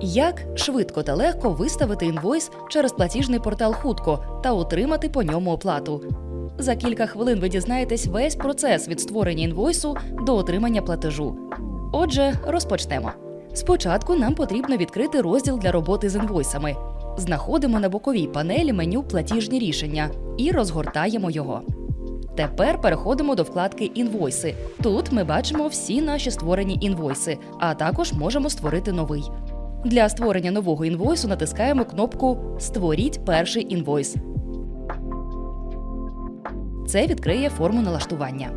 Як швидко та легко виставити інвойс через платіжний портал Хутко та отримати по ньому оплату. За кілька хвилин ви дізнаєтесь весь процес від створення інвойсу до отримання платежу. Отже, розпочнемо. Спочатку нам потрібно відкрити розділ для роботи з інвойсами. Знаходимо на боковій панелі меню Платіжні рішення і розгортаємо його. Тепер переходимо до вкладки Інвойси. Тут ми бачимо всі наші створені інвойси, а також можемо створити новий. Для створення нового інвойсу натискаємо кнопку Створіть перший інвойс. Це відкриє форму налаштування.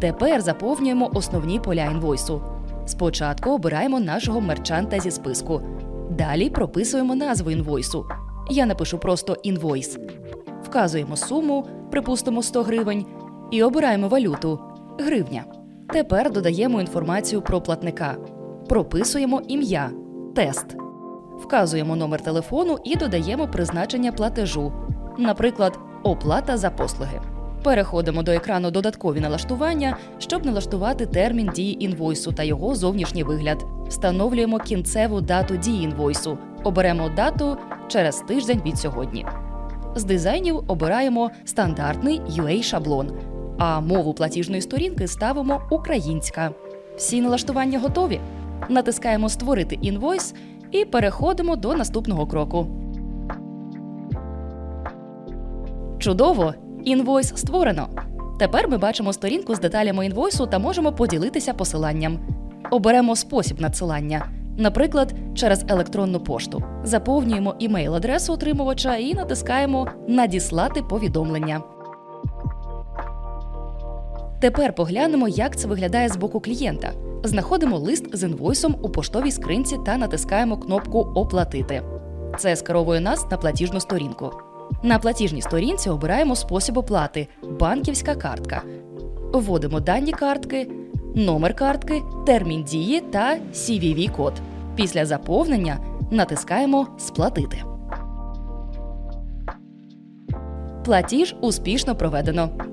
Тепер заповнюємо основні поля інвойсу. Спочатку обираємо нашого мерчанта зі списку. Далі прописуємо назву інвойсу. Я напишу просто інвойс. Вказуємо суму, припустимо 100 гривень, і обираємо валюту гривня. Тепер додаємо інформацію про платника. Прописуємо ім'я тест. Вказуємо номер телефону і додаємо призначення платежу, наприклад, оплата за послуги. Переходимо до екрану додаткові налаштування, щоб налаштувати термін дії інвойсу та його зовнішній вигляд. Встановлюємо кінцеву дату дії інвойсу. Оберемо дату через тиждень від сьогодні. З дизайнів обираємо стандартний UA-шаблон, а мову платіжної сторінки ставимо українська. Всі налаштування готові. Натискаємо Створити інвойс і переходимо до наступного кроку. Чудово! Інвойс створено. Тепер ми бачимо сторінку з деталями інвойсу та можемо поділитися посиланням. Оберемо спосіб надсилання, наприклад, через електронну пошту. Заповнюємо імейл-адресу отримувача і натискаємо Надіслати повідомлення. Тепер поглянемо, як це виглядає з боку клієнта. Знаходимо лист з інвойсом у поштовій скринці та натискаємо кнопку Оплатити. Це скеровує нас на платіжну сторінку. На платіжній сторінці обираємо спосіб оплати банківська картка. Вводимо дані картки, номер картки, термін дії та CVV-код. Після заповнення натискаємо Сплатити. Платіж успішно проведено.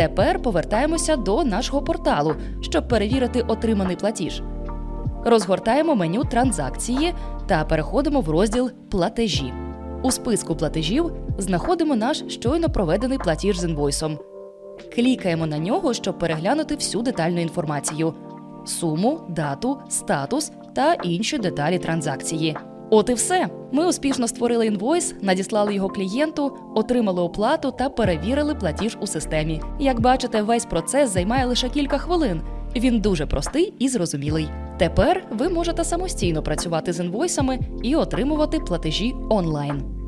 Тепер повертаємося до нашого порталу, щоб перевірити отриманий платіж. Розгортаємо меню Транзакції та переходимо в розділ Платежі. У списку платежів знаходимо наш щойно проведений платіж з інвойсом. Клікаємо на нього, щоб переглянути всю детальну інформацію: суму, дату, статус та інші деталі транзакції. От і все. Ми успішно створили інвойс, надіслали його клієнту, отримали оплату та перевірили платіж у системі. Як бачите, весь процес займає лише кілька хвилин. Він дуже простий і зрозумілий. Тепер ви можете самостійно працювати з інвойсами і отримувати платежі онлайн.